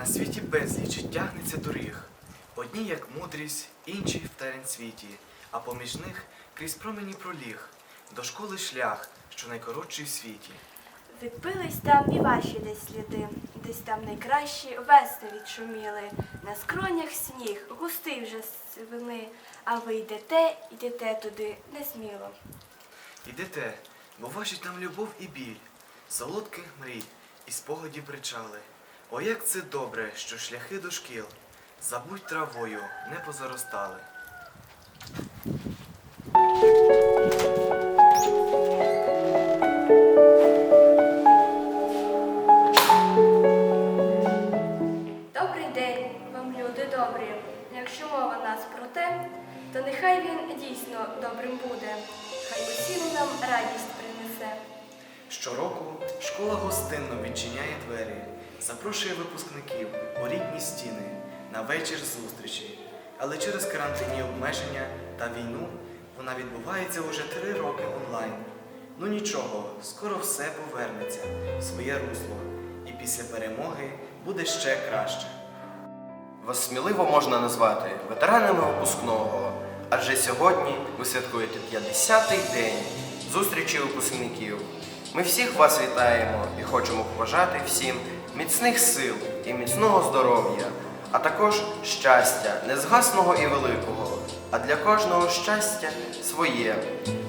На світі безліч тягнеться доріг. Одні, як мудрість, інші в терен світі, а поміж них крізь промені проліг. До школи шлях, що найкоротший в світі. Відбились там і ваші десь сліди, десь там найкращі весни відшуміли, на скронях сніг, густий вже з вини, а ви йдете, йдете туди несміло. Ідете, бо бачить нам любов і біль, солодких мрій і спогадів причали. О, як це добре, що шляхи до шкіл, забудь травою, не позаростали. Добрий день вам, люди добрі. Якщо мова нас про те, то нехай він дійсно добрим буде, хай усім нам радість принесе. Щороку школа гостинно відчиняє двері, запрошує випускників у рідні стіни на вечір зустрічі. Але через карантинні обмеження та війну вона відбувається уже три роки онлайн. Ну нічого, скоро все повернеться в своє русло, і після перемоги буде ще краще. Вас сміливо можна назвати ветеранами випускного, адже сьогодні ви святкуєте 50-й день зустрічі випускників. Ми всіх вас вітаємо і хочемо побажати всім міцних сил і міцного здоров'я, а також щастя, незгасного і великого. А для кожного щастя своє.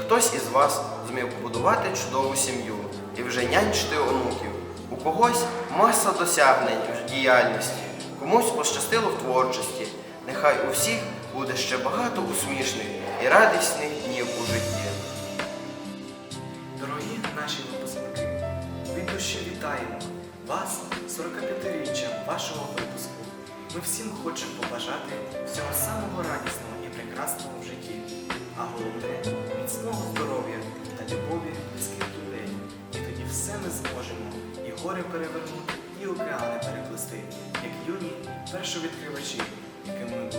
Хтось із вас зміг побудувати чудову сім'ю і вже нянчити онуків. У когось маса досягнень в діяльності, комусь пощастило в творчості. Нехай у всіх буде ще багато усмішних і радісних днів у житті. Дорогі наші випускники, від душі вітаємо вас 45-річчям вашого випуску. Ми всім хочемо побажати всього самого радісного і прекрасного в житті, а головне міцного здоров'я та любові близьких людей. І тоді все ми зможемо і гори перевернути, і океани переплисти, як юні першовідкривачі, якими ми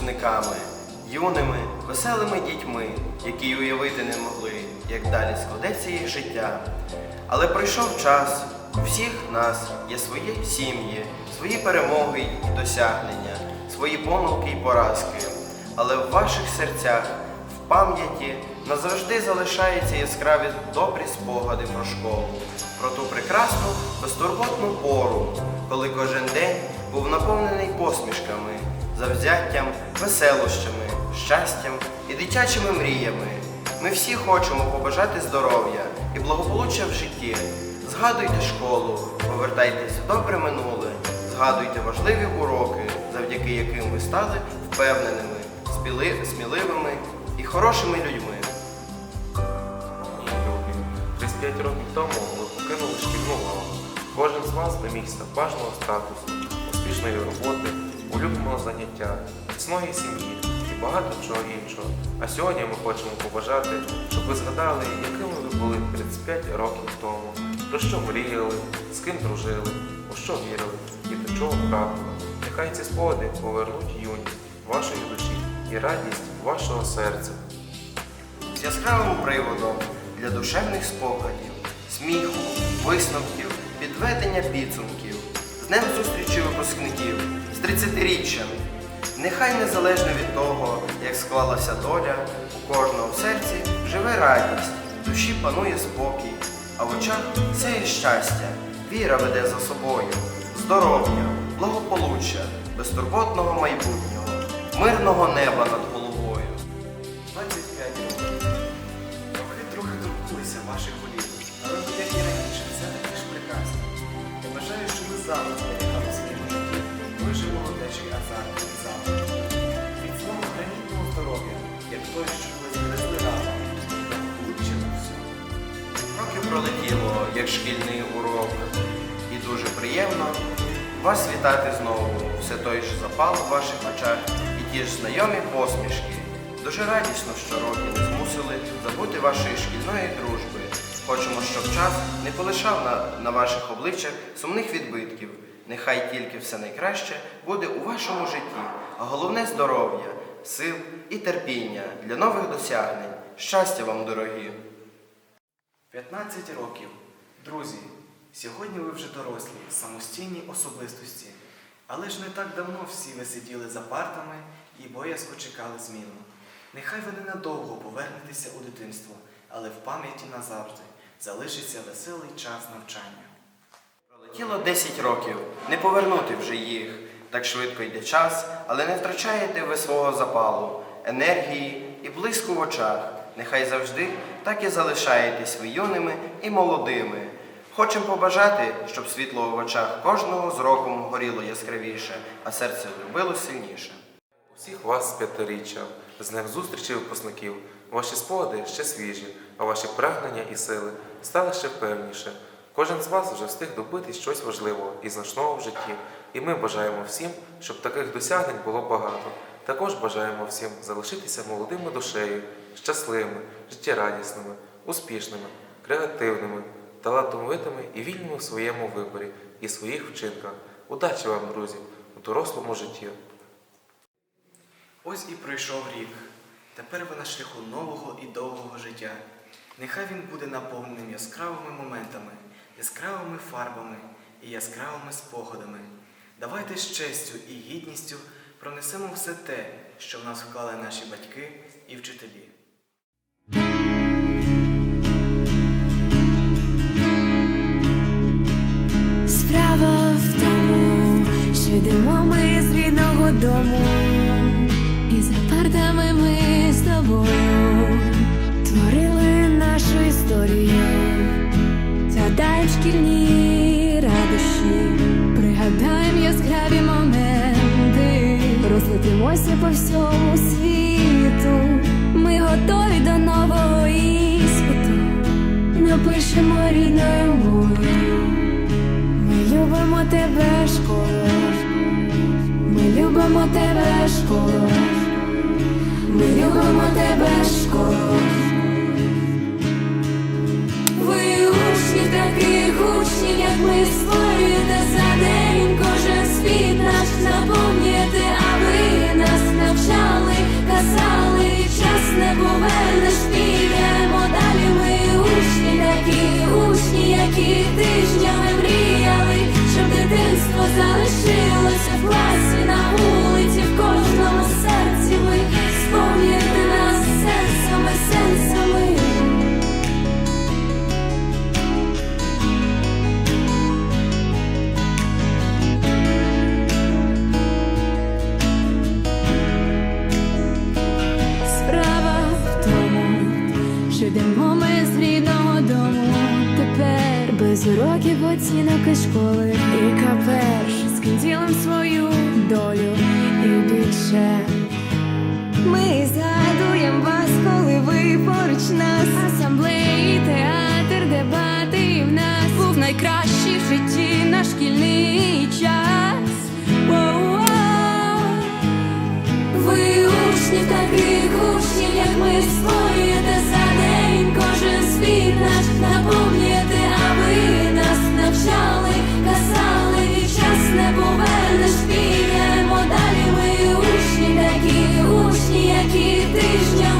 випускниками, юними, веселими дітьми, які й уявити не могли, як далі складеться їх життя. Але пройшов час, у всіх нас є свої сім'ї, свої перемоги і досягнення, свої помилки і поразки. Але в ваших серцях, в пам'яті назавжди залишаються яскраві добрі спогади про школу, про ту прекрасну, безтурботну пору, коли кожен день був наповнений посмішками, завзяттям, веселощами, щастям і дитячими мріями. Ми всі хочемо побажати здоров'я і благополуччя в житті. Згадуйте школу, повертайтесь в добре минуле, згадуйте важливі уроки, завдяки яким ви стали впевненими, сміливими і хорошими людьми. Ні, любі. 35 років тому ви покинули шкільну лаву. Кожен з вас домігся бажаного статусу, успішної роботи, улюбленого заняття, міцної сім'ї і багато чого іншого. А сьогодні ми хочемо побажати, щоб ви згадали, якими ви були 35 років тому, про що мріяли, з ким дружили, у що вірили і до чого прагнули. Нехай ці спогади повернуть юність вашої душі і радість вашого серця. з яскравим приводом для душевних спогадів, сміху, висновків, підведення підсумків, з днем зустрічі випускників, з 30-річчям. Нехай незалежно від того, як склалася доля, у кожного в серці живе радість, в душі панує спокій, а в очах сяє щастя, віра веде за собою, здоров'я, благополуччя, безтурботного майбутнього, мирного неба над головою. Шкільний урок, і дуже приємно вас вітати знову. Все той ж запал у ваших очах і ті ж знайомі посмішки. Дуже радісно, що роки не змусили забути вашої шкільної дружби. Хочемо, щоб час не полишав на, на ваших обличчях сумних відбитків. Нехай тільки все найкраще буде у вашому житті, а головне здоров'я. сил і терпіння для нових досягнень. Щастя вам, дорогі! 15 років. Друзі, сьогодні ви вже дорослі, самостійні особистості. Але ж не так давно всі ви сиділи за партами і боязко чекали зміну. Нехай ви ненадовго повернетеся у дитинство, але в пам'яті назавжди залишиться веселий час навчання. Пролетіло 10 років, не повернути вже їх. Так швидко йде час, але не втрачаєте ви свого запалу, енергії і блиску в очах. Нехай завжди так і залишаєтесь ви юними і молодими. Хочемо побажати, щоб світло в очах кожного з роком горіло яскравіше, а серце любило сильніше. Усіх вас з п'ятиріччя, з днем зустрічі випускників. Ваші спогади ще свіжі, а ваші прагнення і сили стали ще певніше. Кожен з вас вже встиг добити щось важливого і значного в житті. І ми бажаємо всім, щоб таких досягнень було багато. Також бажаємо всім залишитися молодими душею, щасливими, життєрадісними, успішними, креативними, талановитими і вільними в своєму виборі і своїх вчинках. Удачі вам, друзі, у дорослому житті! Ось і пройшов рік. Тепер ви на шляху нового і довгого життя. Нехай він буде наповненим яскравими моментами, яскравими фарбами і яскравими спогадами. Давайте з честю і гідністю пронесемо все те, що в нас вклали наші батьки і вчителі. Справа в тому, що йдемо ми з рідного дому, і за партами ми розлетимося по всьому світу. Ми готові до нового іспиту, напишемо рідною мовою. Ми любимо тебе, школа. Ми любимо тебе, школа. Ми любимо тебе, школа. Ви учні таких учнів, як ми створюєте за день кожен світ наш наповнюєте, час не повернеш, підемо йдемо ми з рідного дому. Тепер без уроків оцінок і школи. І каперш з ким ділим свою долю і більше. Ми згадуємо вас, коли ви поруч нас. Асамблеї, театр, дебати в нас був найкращий в житті наш шкільний час. Воу-воу. Ви учнів таких учнів, як ми день кожен світ наш наповнюєте, а нас навчали, казали, і час не повернеш, підемо далі. Ми учні такі, учні, які тижнями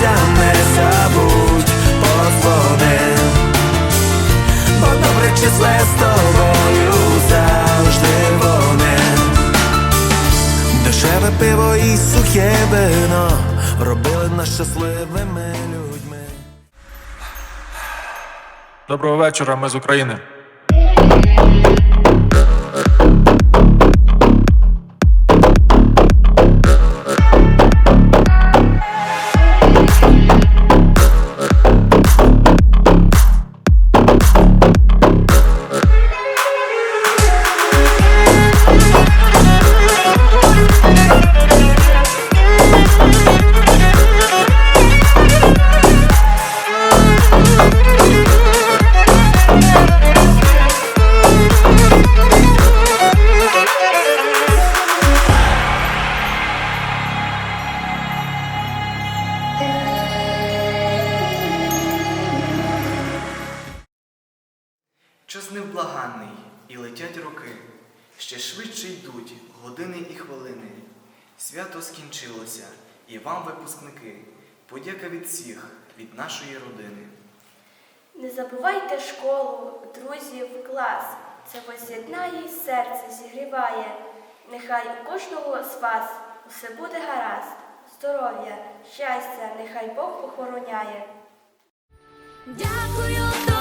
Друзям не забудь подзвони. Бо добре числе з тобою завжди вони. Дешеве пиво і сухе вино робили нас щасливими людьми. Доброго вечора, ми з України. І летять роки. Ще швидше йдуть години і хвилини. Свято скінчилося, і вам, випускники, подяка від всіх, від нашої родини. Не забувайте школу, друзів, клас. Це воз'єднає й серце зігріває. Нехай у кожного з вас усе буде гаразд. Здоров'я, щастя, нехай Бог охороняє. Дякую.